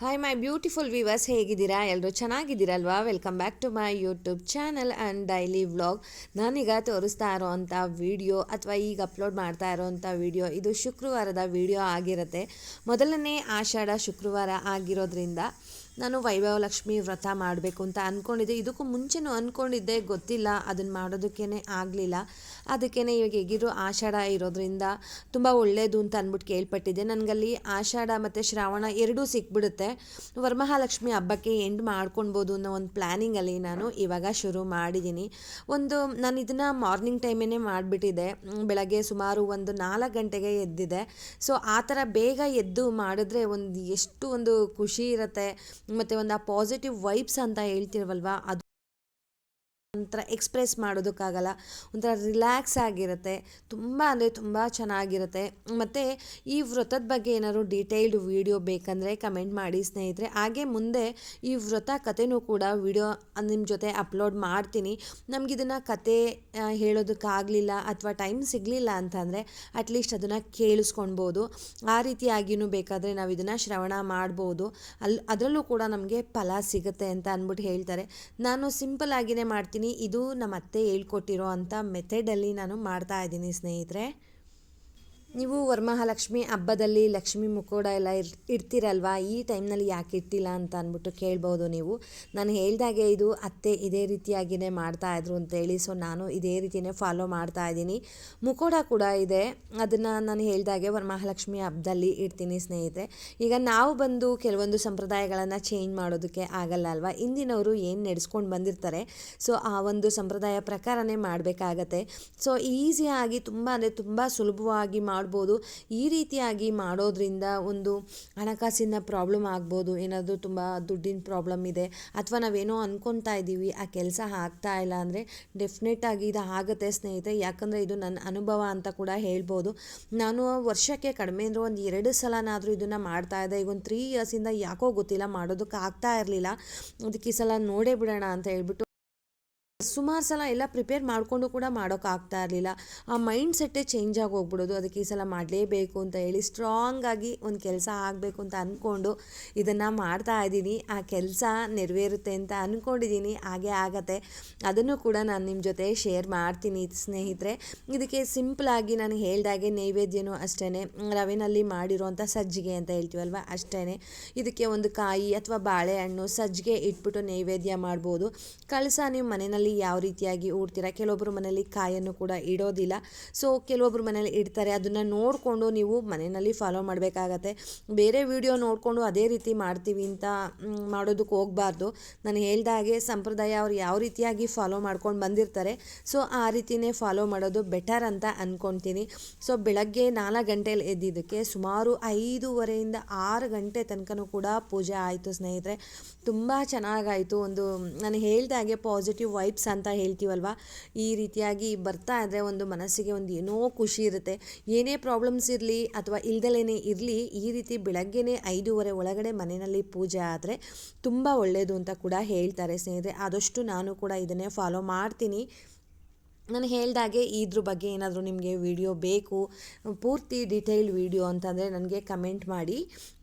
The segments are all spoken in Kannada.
ಹಾಯ್ ಮೈ ಬ್ಯೂಟಿಫುಲ್ ವಿವರ್ಸ್ ಹೇಗಿದ್ದೀರಾ? ಎಲ್ಲರೂ ಚೆನ್ನಾಗಿದ್ದೀರಲ್ವಾ? Welcome back to my YouTube channel and daily vlog ನಾನೀಗ ತೋರಿಸ್ತಾ ಇರೋವಂಥ ವಿಡಿಯೋ ಅಥವಾ ಈಗ ಅಪ್ಲೋಡ್ ಮಾಡ್ತಾ ಇರೋವಂಥ ವಿಡಿಯೋ ಇದು ಶುಕ್ರವಾರದ ವಿಡಿಯೋ ಆಗಿರುತ್ತೆ. ಮೊದಲನೇ ಆಷಾಢ ಶುಕ್ರವಾರ ಆಗಿರೋದ್ರಿಂದ ನಾನು ವೈಭವ ಲಕ್ಷ್ಮಿ ವ್ರತ ಮಾಡಬೇಕು ಅಂತ ಅಂದ್ಕೊಂಡಿದ್ದೆ ಇದಕ್ಕೂ ಮುಂಚೆನೂ ಅಂದ್ಕೊಂಡಿದ್ದೆ ಗೊತ್ತಿಲ್ಲ ಅದನ್ನು ಮಾಡೋದಕ್ಕೇ ಆಗಲಿಲ್ಲ. ಅದಕ್ಕೇ ಇವಾಗ ಹೇಗಿರೋ ಆಷಾಢ ಇರೋದ್ರಿಂದ ತುಂಬ ಒಳ್ಳೆಯದು ಅಂತ ಅಂದ್ಬಿಟ್ಟು ಕೇಳ್ಪಟ್ಟಿದ್ದೆ. ನನಗಲ್ಲಿ ಆಷಾಢ ಮತ್ತು ಶ್ರಾವಣ ಎರಡೂ ಸಿಕ್ಬಿಡುತ್ತೆ. ವರಮಹಾಲಕ್ಷ್ಮಿ ಹಬ್ಬಕ್ಕೆ ಎಂಡ್ ಮಾಡ್ಕೊಳ್ಬೋದು ಅನ್ನೋ ಒಂದು ಪ್ಲ್ಯಾನಿಂಗಲ್ಲಿ ನಾನು ಇವಾಗ ಶುರು ಮಾಡಿದ್ದೀನಿ. ಒಂದು ನಾನು ಇದನ್ನು ಮಾರ್ನಿಂಗ್ ಟೈಮೇ ಮಾಡಿಬಿಟ್ಟಿದೆ ಬೆಳಗ್ಗೆ ಸುಮಾರು ಒಂದು ನಾಲ್ಕು ಗಂಟೆಗೆ ಎದ್ದಿದೆ. ಸೊ, ಆ ಥರ ಬೇಗ ಎದ್ದು ಮಾಡಿದ್ರೆ ಒಂದು ಎಷ್ಟು ಒಂದು ಖುಷಿ ಇರುತ್ತೆ. ಮತ್ತು ಒಂದು ಆ ಪಾಸಿಟಿವ್ ವೈಬ್ಸ್ ಅಂತ ಹೇಳ್ತಿರ್ವಲ್ವ? ಅದು ಒಂಥರ ಎಕ್ಸ್ಪ್ರೆಸ್ ಮಾಡೋದಕ್ಕಾಗಲ್ಲ, ಒಂಥರ ರಿಲ್ಯಾಕ್ಸ್ ಆಗಿರುತ್ತೆ, ತುಂಬ ಅಂದರೆ ತುಂಬ ಚೆನ್ನಾಗಿರುತ್ತೆ. ಮತ್ತು ಈ ವ್ರತದ ಬಗ್ಗೆ ಏನಾದ್ರು ಡೀಟೇಲ್ಡ್ ವೀಡಿಯೋ ಬೇಕಂದರೆ ಕಮೆಂಟ್ ಮಾಡಿ ಸ್ನೇಹಿತರೆ. ಹಾಗೆ ಮುಂದೆ ಈ ವ್ರತ ಕಥೆನೂ ಕೂಡ ವೀಡಿಯೋ ನಿಮ್ಮ ಜೊತೆ ಅಪ್ಲೋಡ್ ಮಾಡ್ತೀನಿ. ನಮಗಿದನ್ನು ಕತೆ ಹೇಳೋದಕ್ಕಾಗಲಿಲ್ಲ ಅಥವಾ ಟೈಮ್ ಸಿಗಲಿಲ್ಲ ಅಂತಂದರೆ ಅಟ್ಲೀಸ್ಟ್ ಅದನ್ನು ಕೇಳಿಸ್ಕೊಳ್ಬೋದು ಆ ರೀತಿಯಾಗಿಯೂ ಬೇಕಾದರೆ ನಾವು ಇದನ್ನು ಶ್ರವಣ ಮಾಡ್ಬೋದು. ಅಲ್ಲಿ ಅದರಲ್ಲೂ ಕೂಡ ನಮಗೆ ಫಲ ಸಿಗುತ್ತೆ ಅಂತ ಅಂದ್ಬಿಟ್ಟು ಹೇಳ್ತಾರೆ. ನಾನು ಸಿಂಪಲ್ ಆಗಿನೇ ಮಾಡ್ತೀನಿ. ಇದು ನಮ್ಮ ಅತ್ತೆ ಹೇಳ್ಕೊಟ್ಟಿರೋ ಅಂಥ ಮೆಥಡಲ್ಲಿ ನಾನು ಮಾಡ್ತಾ ಇದ್ದೀನಿ ಸ್ನೇಹಿತರೆ. ನೀವು ವರಮಹಾಲಕ್ಷ್ಮಿ ಹಬ್ಬದಲ್ಲಿ ಲಕ್ಷ್ಮಿ ಮುಖೋಡ ಎಲ್ಲ ಇರ್, ಇಡ್ತೀರಲ್ವಾ? ಈ ಟೈಮ್ನಲ್ಲಿ ಯಾಕೆ ಇಟ್ಟಿಲ್ಲ ಅಂತ ಅಂದ್ಬಿಟ್ಟು ಕೇಳ್ಬೋದು ನೀವು. ನಾನು ಹೇಳ್ದಾಗೆ ಇದು ಅತ್ತೆ ಇದೇ ರೀತಿಯಾಗಿಯೇ ಮಾಡ್ತಾಯಿದ್ರು ಅಂತೇಳಿ ಸೊ ನಾನು ಇದೇ ರೀತಿಯೇ ಫಾಲೋ ಮಾಡ್ತಾ ಇದ್ದೀನಿ. ಮುಖೋಡ ಕೂಡ ಇದೆ. ಅದನ್ನು ನಾನು ಹೇಳ್ದಾಗೆ ವರಮಹಾಲಕ್ಷ್ಮಿ ಹಬ್ಬದಲ್ಲಿ ಇಡ್ತೀನಿ ಸ್ನೇಹಿತರೆ. ಈಗ ನಾವು ಬಂದು ಕೆಲವೊಂದು ಸಂಪ್ರದಾಯಗಳನ್ನು ಚೇಂಜ್ ಮಾಡೋದಕ್ಕೆ ಆಗಲ್ಲ ಅಲ್ವಾ? ಇಂದಿನವರು ಏನು ನಡೆಸ್ಕೊಂಡು ಬಂದಿರ್ತಾರೆ, ಸೊ ಆ ಒಂದು ಸಂಪ್ರದಾಯ ಪ್ರಕಾರನೇ ಮಾಡಬೇಕಾಗತ್ತೆ. ಸೊ ಈಸಿಯಾಗಿ ತುಂಬ ಅಂದರೆ ತುಂಬ ಸುಲಭವಾಗಿ ಮಾಡ್ಬೋದು. ಈ ರೀತಿಯಾಗಿ ಮಾಡೋದ್ರಿಂದ ಒಂದು ಹಣಕಾಸಿನ ಪ್ರಾಬ್ಲಮ್ ಆಗ್ಬೋದು. ಏನಾದರೂ ತುಂಬ ದುಡ್ಡಿನ ಪ್ರಾಬ್ಲಮ್ ಇದೆ. ಅಥವಾ ನಾವೇನೋ ಅಂದ್ಕೊತಾ ಇದ್ದೀವಿ ಆ ಕೆಲಸ ಆಗ್ತಾ ಇಲ್ಲ ಅಂದರೆ ಡೆಫಿನೆಟಾಗಿ ಇದು ಆಗುತ್ತೆ ಸ್ನೇಹಿತರೆ. ಯಾಕಂದರೆ ಇದು ನನ್ನ ಅನುಭವ ಅಂತ ಕೂಡ ಹೇಳ್ಬೋದು. ನಾನು ವರ್ಷಕ್ಕೆ ಕಡಿಮೆ ಅಂದರೆ ಒಂದು ಎರಡು ಸಲನಾದರೂ ಇದನ್ನು ಮಾಡ್ತಾ ಇದ್ದೆ. ಈಗ ಒಂದು ತ್ರೀ ಇಯರ್ಸಿಂದ ಯಾಕೋ ಗೊತ್ತಿಲ್ಲ, ಮಾಡೋದಕ್ಕೆ ಆಗ್ತಾ ಇರಲಿಲ್ಲ. ಅದಕ್ಕೆ ಈ ಸಲ ನೋಡೇ ಬಿಡೋಣ ಅಂತ ಹೇಳ್ಬಿಟ್ಟು ಸುಮಾರು ಸಲ ಎಲ್ಲ ಪ್ರಿಪೇರ್ ಮಾಡಿಕೊಂಡು ಕೂಡ ಮಾಡೋಕ್ಕಾಗ್ತಾ ಇರಲಿಲ್ಲ. ಆ ಮೈಂಡ್ ಸೆಟ್ಟೇ ಚೇಂಜ್ ಆಗಿ ಹೋಗ್ಬಿಡೋದು ಅದಕ್ಕೆ ಈ ಸಲ ಮಾಡಲೇಬೇಕು ಅಂತ ಹೇಳಿ ಸ್ಟ್ರಾಂಗ್ ಆಗಿ ಒಂದು ಕೆಲಸ ಆಗಬೇಕು ಅಂತ ಅಂದ್ಕೊಂಡು ಇದನ್ನು ಮಾಡ್ತಾ ಇದ್ದೀನಿ. ಆ ಕೆಲಸ ನೆರವೇರುತ್ತೆ ಅಂತ ಅಂದ್ಕೊಂಡಿದ್ದೀನಿ ಹಾಗೆ ಆಗತ್ತೆ. ಅದನ್ನು ಕೂಡ ನಾನು ನಿಮ್ಮ ಜೊತೆ ಶೇರ್ ಮಾಡ್ತೀನಿ ಸ್ನೇಹಿತರೆ. ಇದಕ್ಕೆ ಸಿಂಪಲಾಗಿ ನಾನು ಹೇಳ್ದಾಗೆ ನೈವೇದ್ಯನೂ ಅಷ್ಟೇ ರವೆನಲ್ಲಿ ಮಾಡಿರುವಂಥ ಸಜ್ಜಿಗೆ ಅಂತ ಹೇಳ್ತೀವಲ್ವ? ಅಷ್ಟೇ ಇದಕ್ಕೆ ಒಂದು ಕಾಯಿ ಅಥವಾ ಬಾಳೆಹಣ್ಣು ಸಜ್ಜಿಗೆ ಇಟ್ಬಿಟ್ಟು ನೈವೇದ್ಯ ಮಾಡ್ಬೋದು. ಕಳಸ ನೀವು ಮನೆಯಲ್ಲಿ ಯಾವ ರೀತಿಯಾಗಿ ಊಡ್ತೀರಾ? ಕೆಲವೊಬ್ಬರು ಮನೆಯಲ್ಲಿ ಕಾಯನ್ನು ಕೂಡ ಇಡೋದಿಲ್ಲ. ಸೊ ಕೆಲವೊಬ್ಬರು ಮನೇಲಿ ಇಡ್ತಾರೆ. ಅದನ್ನು ನೋಡಿಕೊಂಡು ನೀವು ಮನೆಯಲ್ಲಿ ಫಾಲೋ ಮಾಡಬೇಕಾಗತ್ತೆ. ಬೇರೆ ವಿಡಿಯೋ ನೋಡಿಕೊಂಡು ಅದೇ ರೀತಿ ಮಾಡ್ತೀವಿ ಅಂತ ಮಾಡೋದಕ್ಕೆ ಹೋಗಬಾರ್ದು. ನಾನು ಹೇಳ್ದಾಗೆ ಸಂಪ್ರದಾಯ ಅವ್ರು ಯಾವ ರೀತಿಯಾಗಿ ಫಾಲೋ ಮಾಡ್ಕೊಂಡು ಬಂದಿರ್ತಾರೆ. ಸೊ ಆ ರೀತಿಯೇ ಫಾಲೋ ಮಾಡೋದು ಬೆಟರ್ ಅಂತ ಅಂದ್ಕೊತೀನಿ ಸೊ ಬೆಳಗ್ಗೆ ನಾಲ್ಕು ಗಂಟೆಯಲ್ಲಿ ಎದ್ದಿದ್ದಕ್ಕೆ ಸುಮಾರು ಐದೂವರೆಯಿಂದ ಆರು ಗಂಟೆ ತನಕನೂ ಕೂಡ ಪೂಜೆ ಆಯಿತು ಸ್ನೇಹಿತರೆ. ತುಂಬ ಚೆನ್ನಾಗಾಯಿತು. ಒಂದು ನಾನು ಹೇಳ್ದಾಗೆ ಪಾಸಿಟಿವ್ ವೈಬ್ಸ್ ಅಂತ ಹೇಳ್ತೀವಲ್ವ? ಈ ರೀತಿಯಾಗಿ ಬರ್ತಾ ಇದ್ದರೆ ಒಂದು ಮನಸ್ಸಿಗೆ ಒಂದು ಏನೋ ಖುಷಿ ಇರುತ್ತೆ. ಏನೇ ಪ್ರಾಬ್ಲಮ್ಸ್ ಇರಲಿ ಅಥವಾ ಇಲ್ದಲೇ ಇರಲಿ ಈ ರೀತಿ ಬೆಳಗ್ಗೆನೇ ಐದೂವರೆ ಒಳಗಡೆ ಮನೆಯಲ್ಲಿ ಪೂಜೆ ಆದರೆ ತುಂಬ ಒಳ್ಳೆಯದು ಅಂತ ಕೂಡ ಹೇಳ್ತಾರೆ ಸ್ನೇಹಿತರೆ. ಆದಷ್ಟು ನಾನು ಕೂಡ ಇದನ್ನೇ ಫಾಲೋ ಮಾಡ್ತೀನಿ. ನಾನು ಹೇಳ್ದಾಗೆ ಇದ್ರ ಬಗ್ಗೆ ಏನಾದರೂ ನಿಮಗೆ ವಿಡಿಯೋ ಬೇಕು, ಪೂರ್ತಿ ಡಿಟೇಲ್ ವಿಡಿಯೋ ಅಂತಂದರೆ ನನಗೆ ಕಮೆಂಟ್ ಮಾಡಿ.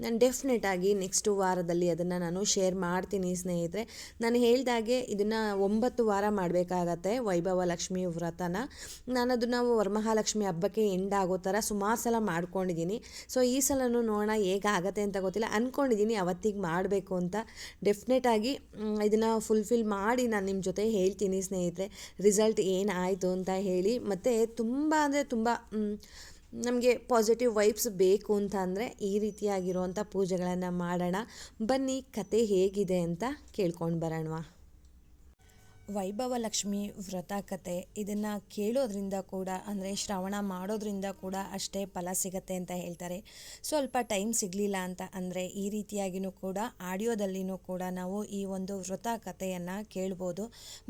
ನಾನು ಡೆಫಿನೆಟಾಗಿ ನೆಕ್ಸ್ಟ್ ವಾರದಲ್ಲಿ ಅದನ್ನು ನಾನು ಶೇರ್ ಮಾಡ್ತೀನಿ ಸ್ನೇಹಿತರೆ. ನಾನು ಹೇಳ್ದಾಗೆ ಇದನ್ನು ಒಂಬತ್ತು ವಾರ ಮಾಡಬೇಕಾಗತ್ತೆ ವೈಭವ ಲಕ್ಷ್ಮಿ ವ್ರತನ. ನಾನು ಅದನ್ನು ವರಮಹಾಲಕ್ಷ್ಮಿ ಹಬ್ಬಕ್ಕೆ ಎಂಡ್ ಆಗೋ ಥರ ಸುಮಾರು ಸಲ ಮಾಡ್ಕೊಂಡಿದ್ದೀನಿ ಸೊ ಈ ಸಲನೂ ನೋಡೋಣ ಹೇಗಾಗತ್ತೆ ಅಂತ ಗೊತ್ತಿಲ್ಲ. ಅಂದ್ಕೊಂಡಿದ್ದೀನಿ ಅವತ್ತಿಗೆ ಮಾಡಬೇಕು ಅಂತ. ಡೆಫಿನೆಟಾಗಿ ಇದನ್ನು ಫುಲ್ಫಿಲ್ ಮಾಡಿ ನಾನು ನಿಮ್ಮ ಜೊತೆ ಹೇಳ್ತೀನಿ ಸ್ನೇಹಿತರೆ. ರಿಸಲ್ಟ್ ಏನು ಆಯಿತು ಅಂತ ಹೇಳಿ, ಮತ್ತು ತುಂಬ ಅಂದರೆ ತುಂಬ ನಮಗೆ ಪಾಸಿಟಿವ್ ವೈಬ್ಸ್ ಬೇಕು ಅಂತ ಅಂದರೆ ಈ ರೀತಿಯಾಗಿರುವಂಥ ಪೂಜೆಗಳನ್ನು ಮಾಡೋಣ. ಬನ್ನಿ, ಕತೆ ಹೇಗಿದೆ ಅಂತ ಕೇಳ್ಕೊಂಡು ಬರೋಣವಾ. ವೈಭವ ಲಕ್ಷ್ಮಿ ವ್ರತ ಕತೆ ಇದನ್ನು ಕೇಳೋದ್ರಿಂದ ಕೂಡ, ಅಂದರೆ ಶ್ರವಣ ಮಾಡೋದ್ರಿಂದ ಕೂಡ ಅಷ್ಟೇ ಫಲ ಸಿಗತ್ತೆ ಅಂತ ಹೇಳ್ತಾರೆ. ಸ್ವಲ್ಪ ಟೈಮ್ ಸಿಗಲಿಲ್ಲ ಅಂತ ಅಂದರೆ ಈ ರೀತಿಯಾಗಿಯೂ ಕೂಡ, ಆಡಿಯೋದಲ್ಲಿನೂ ಕೂಡ ನಾವು ಈ ಒಂದು ವ್ರತ ಕಥೆಯನ್ನು ಕೇಳ್ಬೋದು.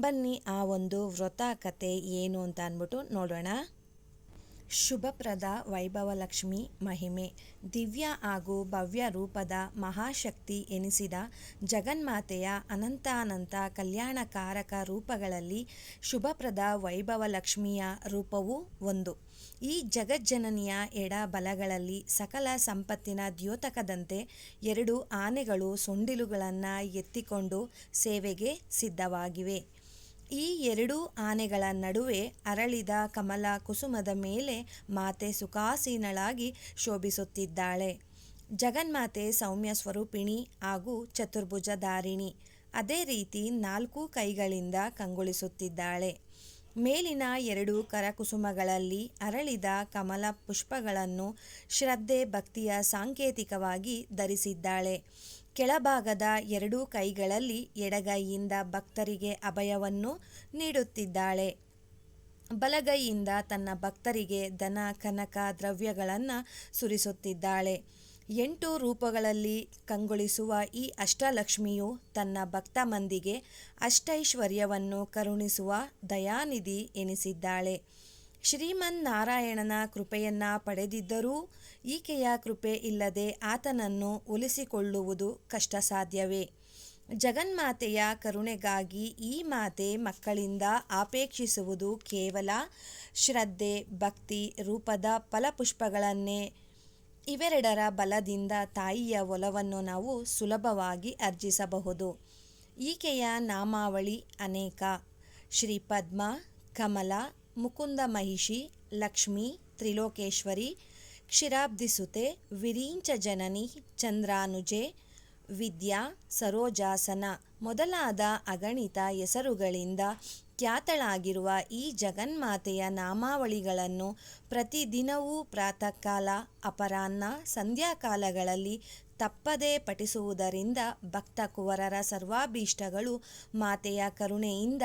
ಬನ್ನಿ ಆ ಒಂದು ವ್ರತ ಕತೆ ಏನು ಅಂತ ಅಂದ್ಬಿಟ್ಟು ನೋಡೋಣ. ಶುಭಪ್ರದ ವೈಭವಲಕ್ಷ್ಮಿ ಮಹಿಮೆ. ದಿವ್ಯ ಹಾಗೂ ಭವ್ಯ ರೂಪದ ಮಹಾಶಕ್ತಿ ಎನಿಸಿದ ಜಗನ್ಮಾತೆಯ ಅನಂತಾನಂತ ಕಲ್ಯಾಣಕಾರಕ ರೂಪಗಳಲ್ಲಿ ಶುಭಪ್ರದ ವೈಭವಲಕ್ಷ್ಮಿಯ ರೂಪವೂ ಒಂದು. ಈ ಜಗಜ್ಜನನಿಯ ಎಡ ಬಲಗಳಲ್ಲಿ ಸಕಲ ಸಂಪತ್ತಿನ ದ್ಯೋತಕದಂತೆ ಎರಡು ಆನೆಗಳು, ಸೊಂಡಿಲುಗಳನ್ನು ಎತ್ತಿಕೊಂಡು ಸೇವೆಗೆ ಸಿದ್ಧವಾಗಿವೆ. ಈ ಎರಡೂ ಆನೆಗಳ ನಡುವೆ ಅರಳಿದ ಕಮಲ ಕುಸುಮದ ಮೇಲೆ ಮಾತೆ ಸುಖಾಸೀನಳಾಗಿ ಶೋಭಿಸುತ್ತಿದ್ದಾಳೆ. ಜಗನ್ಮಾತೆ ಸೌಮ್ಯ ಸ್ವರೂಪಿಣಿ ಹಾಗೂ ಚತುರ್ಭುಜಧಾರಿಣಿ ಅದೇ ರೀತಿ ನಾಲ್ಕು ಕೈಗಳಿಂದ ಕಂಗೊಳಿಸುತ್ತಿದ್ದಾಳೆ. ಮೇಲಿನ ಎರಡು ಕರಕುಸುಮಗಳಲ್ಲಿ ಅರಳಿದ ಕಮಲ ಪುಷ್ಪಗಳನ್ನು ಶ್ರದ್ಧೆ ಭಕ್ತಿಯ ಸಾಂಕೇತಿಕವಾಗಿ ಧರಿಸಿದ್ದಾಳೆ. ಕೆಳಭಾಗದ ಎರಡೂ ಕೈಗಳಲ್ಲಿ ಎಡಗೈಯಿಂದ ಭಕ್ತರಿಗೆ ಅಭಯವನ್ನು ನೀಡುತ್ತಿದ್ದಾಳೆ. ಬಲಗೈಯಿಂದ ತನ್ನ ಭಕ್ತರಿಗೆ ದನ ಕನಕ, ದ್ರವ್ಯಗಳನ್ನು ಸುರಿಸುತ್ತಿದ್ದಾಳೆ. ಎಂಟು ರೂಪಗಳಲ್ಲಿ ಕಂಗೊಳಿಸುವ ಈ ಅಷ್ಟಲಕ್ಷ್ಮಿಯು ತನ್ನ ಭಕ್ತ ಮಂದಿಗೆ ಅಷ್ಟೈಶ್ವರ್ಯವನ್ನು ಕರುಣಿಸುವ ದಯಾನಿಧಿ ಎನಿಸಿದ್ದಾಳೆ. ಶ್ರೀಮನ್ನಾರಾಯಣನ ಕೃಪೆಯನ್ನ ಪಡೆದಿದ್ದರೂ ಈಕೆಯ ಕೃಪೆ ಇಲ್ಲದೆ ಆತನನ್ನು ಒಲಿಸಿಕೊಳ್ಳುವುದು ಕಷ್ಟ ಸಾಧ್ಯವೇ ಜಗನ್ಮಾತೆಯ ಕರುಣೆಗಾಗಿ ಈ ಮಾತೆ ಮಕ್ಕಳಿಂದ ಅಪೇಕ್ಷಿಸುವುದು ಕೇವಲ ಶ್ರದ್ಧೆ, ಭಕ್ತಿ, ರೂಪದ ಫಲಪುಷ್ಪಗಳನ್ನೇ. ಇವೆರಡರ ಬಲದಿಂದ ತಾಯಿಯ ಒಲವನ್ನು ನಾವು ಸುಲಭವಾಗಿ ಅರ್ಜಿಸಬಹುದು. ಈಕೆಯ ನಾಮಾವಳಿ ಅನೇಕ. ಶ್ರೀ ಪದ್ಮ, ಕಮಲ ಮುಕುಂದ ಮಹಿಷಿ ಲಕ್ಷ್ಮಿ ತ್ರಿಲೋಕೇಶ್ವರಿ ಕ್ಷೀರಾಬ್ಧಿಸುತೆ ವಿರೀಂಚ ಜನನಿ ಚಂದ್ರಾನುಜೆ ವಿದ್ಯಾ ಸರೋಜಾಸನ ಮೊದಲಾದ ಅಗಣಿತ ಹೆಸರುಗಳಿಂದ ಖ್ಯಾತಳಾಗಿರುವ ಈ ಜಗನ್ಮಾತೆಯ ನಾಮಾವಳಿಗಳನ್ನು ಪ್ರತಿದಿನವೂ ಪ್ರಾತಃಕಾಲ, ಅಪರಾಹ್ನ, ಸಂಧ್ಯಾಕಾಲಗಳಲ್ಲಿ ತಪ್ಪದೇ ಪಠಿಸುವುದರಿಂದ ಭಕ್ತ ಕುವರರ ಸರ್ವಾಭೀಷ್ಟಗಳು ಮಾತೆಯ ಕರುಣೆಯಿಂದ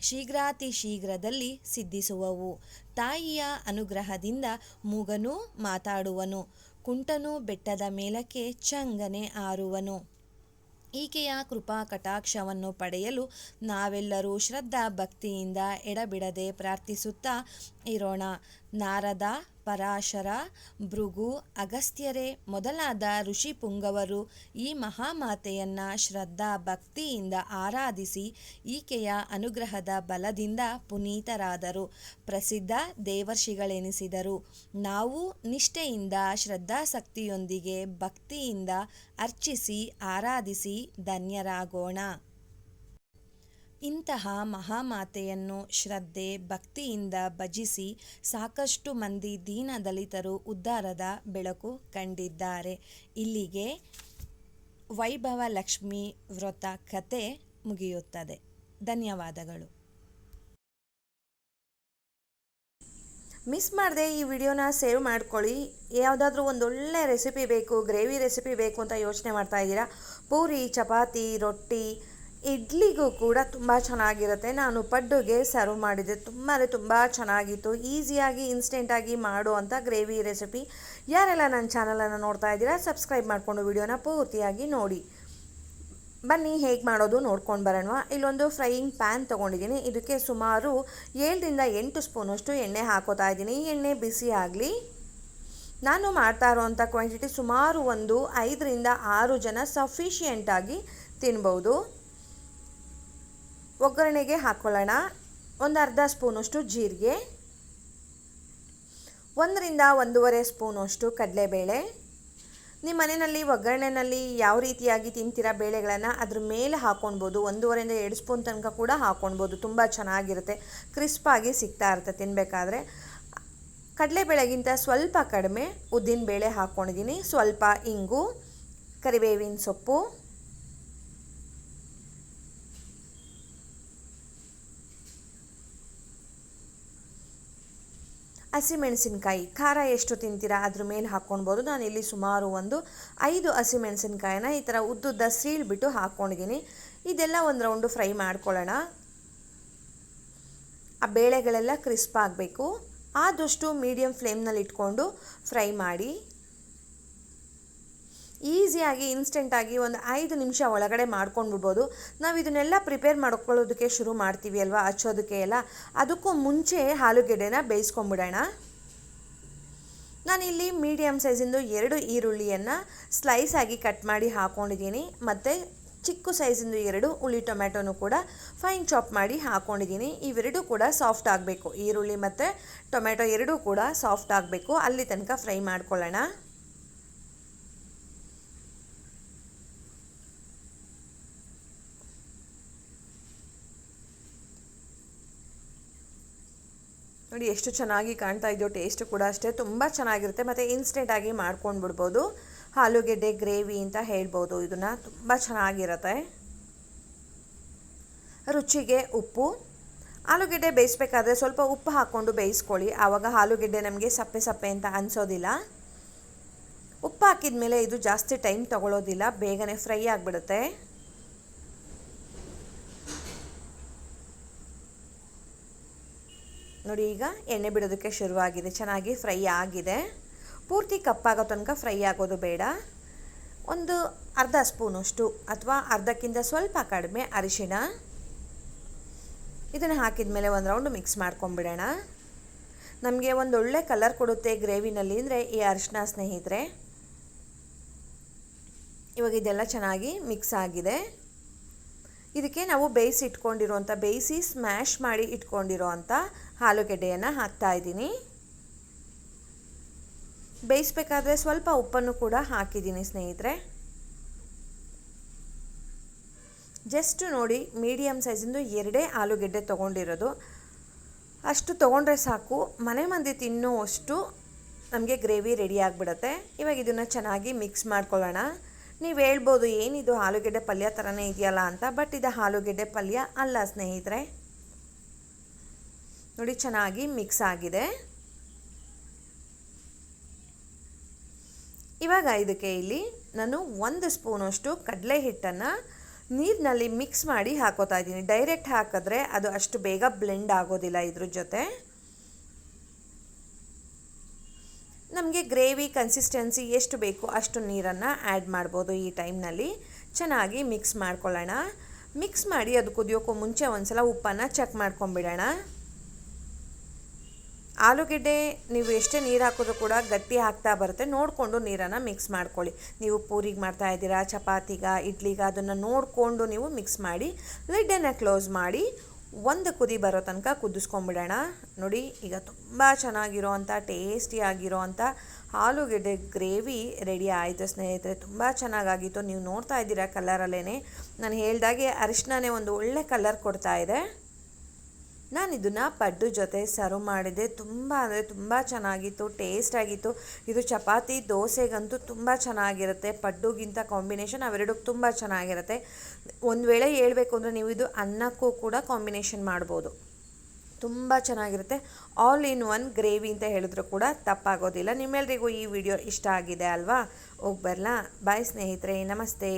ಶೀಘ್ರಾತಿ ಶೀಘ್ರದಲ್ಲಿ ಸಿದ್ಧಿಸುವವು. ತಾಯಿಯ ಅನುಗ್ರಹದಿಂದ ಮೂಗನೂ ಮಾತಾಡುವನು, ಕುಂಟನು ಬೆಟ್ಟದ ಮೇಲಕ್ಕೆ ಚಂಗನೆ ಆರುವನು. ಈಕೆಯ ಕೃಪಾ ಕಟಾಕ್ಷವನ್ನು ಪಡೆಯಲು ನಾವೆಲ್ಲರೂ ಶ್ರದ್ಧಾ ಭಕ್ತಿಯಿಂದ ಎಡಬಿಡದೆ ಪ್ರಾರ್ಥಿಸುತ್ತಾ ಇರೋಣ. ನಾರದ, ಪರಾಶರ, ಭೃಗು, ಅಗಸ್ತ್ಯರೇ ಮೊದಲಾದ ಋಷಿ ಪುಂಗವರು ಈ ಮಹಾಮಾತೆಯನ್ನು ಶ್ರದ್ಧಾ ಭಕ್ತಿಯಿಂದ ಆರಾಧಿಸಿ ಈಕೆಯ ಅನುಗ್ರಹದ ಬಲದಿಂದ ಪುನೀತರಾದರು. ಪ್ರಸಿದ್ಧ ದೇವರ್ಷಿಗಳೆನಿಸಿದರು. ನಾವು ನಿಷ್ಠೆಯಿಂದ, ಶ್ರದ್ಧಾಸಕ್ತಿಯೊಂದಿಗೆ ಭಕ್ತಿಯಿಂದ ಅರ್ಚಿಸಿ, ಆರಾಧಿಸಿ ಧನ್ಯರಾಗೋಣ. ಇಂತಹ ಮಹಾಮಾತೆಯನ್ನು ಶ್ರದ್ಧೆ, ಭಕ್ತಿಯಿಂದ ಭಜಿಸಿ ಸಾಕಷ್ಟು ಮಂದಿ ದೀನ ದಲಿತರು ಉದ್ಧಾರದ ಬೆಳಕು ಕಂಡಿದ್ದಾರೆ. ಇಲ್ಲಿಗೆ ವೈಭವ ಲಕ್ಷ್ಮಿ ವ್ರತ ಕತೆ ಮುಗಿಯುತ್ತದೆ. ಧನ್ಯವಾದಗಳು. ಮಿಸ್ ಮಾಡದೆ ಈ ವಿಡಿಯೋನ ಸೇವ್ ಮಾಡ್ಕೊಳ್ಳಿ. ಯಾವುದಾದ್ರೂ ಒಂದೊಳ್ಳೆ ರೆಸಿಪಿ ಬೇಕು, ಗ್ರೇವಿ ರೆಸಿಪಿ ಬೇಕು ಅಂತ ಯೋಚನೆ ಮಾಡ್ತಾ ಇದ್ದೀರಾ? ಪೂರಿ, ಚಪಾತಿ, ರೊಟ್ಟಿ ಇಡ್ಲಿಗೂ ಕೂಡ ತುಂಬ ಚೆನ್ನಾಗಿರುತ್ತೆ. ನಾನು ಪಡ್ಡುಗೆ ಸರ್ವ್ ಮಾಡಿದ್ದೆ ತುಂಬಾ ತುಂಬ ಚೆನ್ನಾಗಿತ್ತು. ಈಸಿಯಾಗಿ ಇನ್ಸ್ಟೆಂಟಾಗಿ ಮಾಡುವಂಥ ಗ್ರೇವಿ ರೆಸಿಪಿ ಯಾರೆಲ್ಲ ನನ್ನ ಚಾನಲನ್ನು ನೋಡ್ತಾ ಇದ್ದೀರಾ ಸಬ್ಸ್ಕ್ರೈಬ್ ಮಾಡಿಕೊಂಡು ವಿಡಿಯೋನ ಪೂರ್ತಿಯಾಗಿ ನೋಡಿ. ಬನ್ನಿ, ಹೇಗೆ ಮಾಡೋದು ನೋಡ್ಕೊಂಡು ಬರೋಣ. ಇಲ್ಲೊಂದು ಫ್ರೈಯಿಂಗ್ ಪ್ಯಾನ್ ತೊಗೊಂಡಿದ್ದೀನಿ. ಇದಕ್ಕೆ ಸುಮಾರು ಏಳರಿಂದ ಎಂಟು ಸ್ಪೂನಷ್ಟು ಎಣ್ಣೆ ಹಾಕೋತಾ ಇದ್ದೀನಿ. ಎಣ್ಣೆ ಬಿಸಿ ಆಗಲಿ. ನಾನು ಮಾಡ್ತಾ ಇರೋವಂಥ ಕ್ವಾಂಟಿಟಿ ಸುಮಾರು ಒಂದು ಐದರಿಂದ ಆರು ಜನ ಸಫಿಷಿಯೆಂಟಾಗಿ ತಿನ್ಬೋದು. ಒಗ್ಗರಣೆಗೆ ಹಾಕ್ಕೊಳ್ಳೋಣ ಒಂದು ಅರ್ಧ ಸ್ಪೂನಷ್ಟು ಜೀರಿಗೆ. ಒಂದರಿಂದ ಒಂದೂವರೆ ಸ್ಪೂನಷ್ಟು ಕಡಲೆಬೇಳೆ. ನಿಮ್ಮ ಮನೆಯಲ್ಲಿ ಒಗ್ಗರಣೆನಲ್ಲಿ ಯಾವ ರೀತಿಯಾಗಿ ತಿಂತೀರಾ ಬೇಳೆಗಳನ್ನು? ಅದ್ರ ಮೇಲೆ ಹಾಕ್ಕೊಳ್ಬೋದು ಒಂದೂವರೆಯಿಂದ ಎರಡು ಸ್ಪೂನ್ ತನಕ ಕೂಡ ಹಾಕ್ಕೊಳ್ಬೋದು ತುಂಬ ಚೆನ್ನಾಗಿರುತ್ತೆ. ಕ್ರಿಸ್ಪಾಗಿ ಸಿಗ್ತಾ ಇರುತ್ತೆ ತಿನ್ನಬೇಕಾದ್ರೆ ಕಡಲೆಬೇಳೆಗಿಂತ ಸ್ವಲ್ಪ ಕಡಿಮೆ ಉದ್ದಿನ ಬೇಳೆ ಹಾಕ್ಕೊಂಡಿದ್ದೀನಿ ಸ್ವಲ್ಪ ಇಂಗು, ಕರಿಬೇವಿನ ಸೊಪ್ಪು. ಹಸಿಮೆಣಸಿನ್ಕಾಯಿ. ಖಾರ ಎಷ್ಟು ತಿಂತೀರಾ? ಅದ್ರ ಮೇಲೆ ಹಾಕ್ಕೊಳ್ಬೋದು ಇಲ್ಲಿ ಸುಮಾರು ಒಂದು ಐದು ಹಸಿಮೆಣಸಿನ್ಕಾಯಿನ ಈ ಥರ ಉದ್ದುದ್ದ ಸೀಳ್ಬಿಟ್ಟು ಹಾಕ್ಕೊಂಡಿದ್ದೀನಿ. ಇದೆಲ್ಲ ಒಂದು ರೌಂಡು ಫ್ರೈ ಮಾಡ್ಕೊಳ್ಳೋಣ. ಆ ಬೇಳೆಗಳೆಲ್ಲ ಕ್ರಿಸ್ಪ್ ಆಗಬೇಕು. ಆದಷ್ಟು ಮೀಡಿಯಮ್ ಫ್ಲೇಮ್ನಲ್ಲಿ ಇಟ್ಕೊಂಡು ಫ್ರೈ ಮಾಡಿ. ಈಸಿಯಾಗಿ, ಇನ್ಸ್ಟೆಂಟಾಗಿ ಒಂದು ಐದು ನಿಮಿಷ ಒಳಗಡೆ ಮಾಡ್ಕೊಂಡ್ಬಿಡ್ಬೋದು. ನಾವು ಇದನ್ನೆಲ್ಲ ಪ್ರಿಪೇರ್ ಮಾಡ್ಕೊಳ್ಳೋದಕ್ಕೆ ಶುರು ಮಾಡ್ತೀವಿ ಅಲ್ವಾ? ಹಚ್ಚೋದಕ್ಕೆ ಎಲ್ಲ. ಅದಕ್ಕೂ ಮುಂಚೆ ಆಲೂಗೆಡ್ಡೆನ ಬೇಯಿಸ್ಕೊಂಬಿಡೋಣ. ನಾನಿಲ್ಲಿ ಮೀಡಿಯಮ್ ಸೈಜಿಂದು ಎರಡು ಈರುಳ್ಳಿಯನ್ನು ಸ್ಲೈಸ್ ಆಗಿ ಕಟ್ ಮಾಡಿ ಹಾಕ್ಕೊಂಡಿದ್ದೀನಿ ಮತ್ತು ಚಿಕ್ಕ ಸೈಜಿಂದು ಎರಡು ಹುಳಿ ಟೊಮ್ಯಾಟೊನು ಕೂಡ ಫೈನ್ ಚಾಪ್ ಮಾಡಿ ಹಾಕ್ಕೊಂಡಿದ್ದೀನಿ ಇವೆರಡೂ ಕೂಡ ಸಾಫ್ಟ್ ಆಗಬೇಕು. ಈರುಳ್ಳಿ ಮತ್ತು ಟೊಮ್ಯಾಟೊ ಎರಡೂ ಕೂಡ ಸಾಫ್ಟ್ ಆಗಬೇಕು. ಅಲ್ಲಿ ತನಕ ಫ್ರೈ ಮಾಡ್ಕೊಳ್ಳೋಣ. ನೋಡಿ, ಎಷ್ಟು ಚೆನ್ನಾಗಿ ಕಾಣ್ತಾ ಇದೆಯೋ ಟೇಸ್ಟ್ ಕೂಡ ಅಷ್ಟೇ. ತುಂಬ ಚೆನ್ನಾಗಿರುತ್ತೆ. ಮತ್ತು ಇನ್ಸ್ಟೆಂಟಾಗಿ ಮಾಡ್ಕೊಂಡು ಬಿಡ್ಬೋದು ಆಲೂಗೆಡ್ಡೆ ಗ್ರೇವಿ ಅಂತ ಹೇಳ್ಬೋದು. ಇದನ್ನು ತುಂಬ ಚೆನ್ನಾಗಿರುತ್ತೆ. ರುಚಿಗೆ ಉಪ್ಪು. ಆಲೂಗೆಡ್ಡೆ ಬೇಯಿಸ್ಬೇಕಾದ್ರೆ ಸ್ವಲ್ಪ ಉಪ್ಪು ಹಾಕ್ಕೊಂಡು ಬೇಯಿಸ್ಕೊಳ್ಳಿ. ಆವಾಗ ಆಲೂಗೆಡ್ಡೆ ನಮಗೆ ಸಪ್ಪೆ ಸಪ್ಪೆ ಅಂತ ಅನಿಸೋದಿಲ್ಲ. ಉಪ್ಪು ಹಾಕಿದ ಮೇಲೆ ಇದು ಜಾಸ್ತಿ ಟೈಮ್ ತಗೊಳ್ಳೋದಿಲ್ಲ ಬೇಗನೆ ಫ್ರೈ ಆಗಿಬಿಡುತ್ತೆ. ನೋಡಿ, ಈಗ ಎಣ್ಣೆ ಬಿಡೋದಕ್ಕೆ ಶುರುವಾಗಿದೆ. ಚೆನ್ನಾಗಿ ಫ್ರೈ ಆಗಿದೆ. ಪೂರ್ತಿ ಕಪ್ಪಾಗೋ ತನಕ ಫ್ರೈ ಆಗೋದು ಬೇಡ. ಒಂದು ಅರ್ಧ ಸ್ಪೂನಷ್ಟು ಅಥವಾ ಅರ್ಧಕ್ಕಿಂತ ಸ್ವಲ್ಪ ಕಡಿಮೆ ಅರಿಶಿಣ. ಇದನ್ನು ಹಾಕಿದ ಮೇಲೆ ಒಂದು ರೌಂಡ್ ಮಿಕ್ಸ್ ಮಾಡ್ಕೊಂಬಿಡೋಣ ನಮಗೆ ಒಂದು ಒಳ್ಳೆ ಕಲರ್ ಕೊಡುತ್ತೆ ಗ್ರೇವಿನಲ್ಲಿ ಅಂದರೆ ಈ ಅರಿಶಿನ ಸ್ನೇಹಿತರೆ. ಇವಾಗ ಇದೆಲ್ಲ ಚೆನ್ನಾಗಿ ಮಿಕ್ಸ್ ಆಗಿದೆ. ಇದಕ್ಕೆ ನಾವು ಬೇಯಿಸಿ ಇಟ್ಕೊಂಡಿರುವಂಥ ಬೇಯಿಸಿ ಸ್ಮ್ಯಾಶ್ ಮಾಡಿ ಇಟ್ಕೊಂಡಿರೋ ಅಂಥ ಆಲೂಗೆಡ್ಡೆಯನ್ನು ಹಾಕ್ತಾ ಇದ್ದೀನಿ. ಬೇಯಿಸ್ಬೇಕಾದ್ರೆ ಸ್ವಲ್ಪ ಉಪ್ಪನ್ನು ಕೂಡ ಹಾಕಿದ್ದೀನಿ ಸ್ನೇಹಿತರೆ. ಜಸ್ಟ್ ನೋಡಿ ಮೀಡಿಯಮ್ ಸೈಜಿಂದು ಎರಡೇ ಆಲೂಗೆಡ್ಡೆ ತೊಗೊಂಡಿರೋದು. ಅಷ್ಟು ತೊಗೊಂಡ್ರೆ ಸಾಕು. ಮನೆ ಮಂದಿ ತಿನ್ನುವಷ್ಟು ನಮಗೆ ಗ್ರೇವಿ ರೆಡಿ ಆಗಿಬಿಡುತ್ತೆ. ಇವಾಗ ಇದನ್ನು ಚೆನ್ನಾಗಿ ಮಿಕ್ಸ್ ಮಾಡ್ಕೊಳ್ಳೋಣ. ನೀವು ಹೇಳ್ಬೋದು, ಏನಿದು ಆಲೂಗೆಡ್ಡೆ ಪಲ್ಯ ಥರನೇ ಇದೆಯಲ್ಲ ಅಂತ, ಬಟ್ ಇದು ಆಲೂಗೆಡ್ಡೆ ಪಲ್ಯ ಅಲ್ಲ ಸ್ನೇಹಿತರೆ. ನೋಡಿ, ಚೆನ್ನಾಗಿ ಮಿಕ್ಸ್ ಆಗಿದೆ. ಇವಾಗ ಇದಕ್ಕೆ ಇಲ್ಲಿ ನಾನು ಒಂದು ಸ್ಪೂನಷ್ಟು ಕಡಲೆ ಹಿಟ್ಟನ್ನು ನೀರಿನಲ್ಲಿ ಮಿಕ್ಸ್ ಮಾಡಿ ಹಾಕೋತಾ ಇದ್ದೀನಿ. ಡೈರೆಕ್ಟ್ ಹಾಕಿದ್ರೆ ಅದು ಅಷ್ಟು ಬೇಗ ಬ್ಲೆಂಡ್ ಆಗೋದಿಲ್ಲ ಇದ್ರ ಜೊತೆ. ನಮಗೆ ಗ್ರೇವಿ ಕನ್ಸಿಸ್ಟೆನ್ಸಿ ಎಷ್ಟು ಬೇಕು ಅಷ್ಟು ನೀರನ್ನು ಆ್ಯಡ್ ಮಾಡ್ಬೋದು ಈ ಟೈಮ್ನಲ್ಲಿ. ಚೆನ್ನಾಗಿ ಮಿಕ್ಸ್ ಮಾಡ್ಕೊಳ್ಳೋಣ. ಮಿಕ್ಸ್ ಮಾಡಿ ಅದು ಕುದಿಯೋಕ್ಕೂ ಮುಂಚೆ ಒಂದು ಸಲ ಉಪ್ಪನ್ನು ಚೆಕ್ ಮಾಡ್ಕೊಂಬಿಡೋಣ ಆಲೂಗೆಡ್ಡೆ ನೀವು ಎಷ್ಟೇ ನೀರು ಹಾಕಿದ್ರು ಕೂಡ ಗಟ್ಟಿ ಹಾಕ್ತಾ ಬರುತ್ತೆ. ನೋಡಿಕೊಂಡು ನೀರನ್ನು ಮಿಕ್ಸ್ ಮಾಡ್ಕೊಳ್ಳಿ. ನೀವು ಪೂರಿಗೆ ಮಾಡ್ತಾ ಇದ್ದೀರಾ, ಚಪಾತಿಗ, ಇಡ್ಲಿಗ, ಅದನ್ನು ನೋಡಿಕೊಂಡು ನೀವು ಮಿಕ್ಸ್ ಮಾಡಿ ಲಿಡ್ಡನ್ನು ಕ್ಲೋಸ್ ಮಾಡಿ, ಒಂದು ಕುದಿ ಬರೋ ತನಕ ಕುದಿಸ್ಕೊಂಬಿಡೋಣ. ನೋಡಿ, ಈಗ ತುಂಬ ಚೆನ್ನಾಗಿರೋ ಅಂಥ ಟೇಸ್ಟಿ ಆಗಿರೋ ಅಂಥ ಆಲೂಗೆಡ್ಡೆ ಗ್ರೇವಿ ರೆಡಿ ಆಯಿತು ಸ್ನೇಹಿತರೆ. ತುಂಬ ಚೆನ್ನಾಗಾಗಿತ್ತು. ನೀವು ನೋಡ್ತಾ ಇದ್ದೀರಾ ಕಲರಲ್ಲೇ ನಾನು ಹೇಳ್ದಾಗೆ ಅರಿಶಿಣನೇ ಒಂದು ಒಳ್ಳೆ ಕಲರ್ ಕೊಡ್ತಾ ಇದೆ. ನಾನು ಇದನ್ನು ಪಡ್ಡು ಜೊತೆ ಸರ್ವ್ ಮಾಡಿದೆ ತುಂಬ ಅಂದರೆ ತುಂಬ ಚೆನ್ನಾಗಿತ್ತು ಟೇಸ್ಟ್ ಆಗಿತ್ತು. ಇದು ಚಪಾತಿ ದೋಸೆಗಂತೂ ತುಂಬ ಚೆನ್ನಾಗಿರುತ್ತೆ. ಪಡ್ಡುಗಿಂತ ಕಾಂಬಿನೇಷನ್ ಅವೆರಡಕ್ಕೆ ತುಂಬ ಚೆನ್ನಾಗಿರುತ್ತೆ. ಒಂದು ವೇಳೆ ಹೇಳಬೇಕು ಅಂದರೆ ನೀವು ಇದು ಅನ್ನಕ್ಕೂ ಕೂಡ ಕಾಂಬಿನೇಷನ್ ಮಾಡ್ಬೋದು. ತುಂಬ ಚೆನ್ನಾಗಿರುತ್ತೆ. ಆಲ್ ಇನ್ ಒನ್ ಗ್ರೇವಿ ಅಂತ ಹೇಳಿದ್ರು ಕೂಡ ತಪ್ಪಾಗೋದಿಲ್ಲ. ನಿಮ್ಮೆಲ್ರಿಗೂ ಈ ವಿಡಿಯೋ ಇಷ್ಟ ಆಗಿದೆ ಅಲ್ವಾ? ಹೋಗಿ ಬರಲಾ. ಬಾಯ್ ಸ್ನೇಹಿತರೆ. ನಮಸ್ತೆ.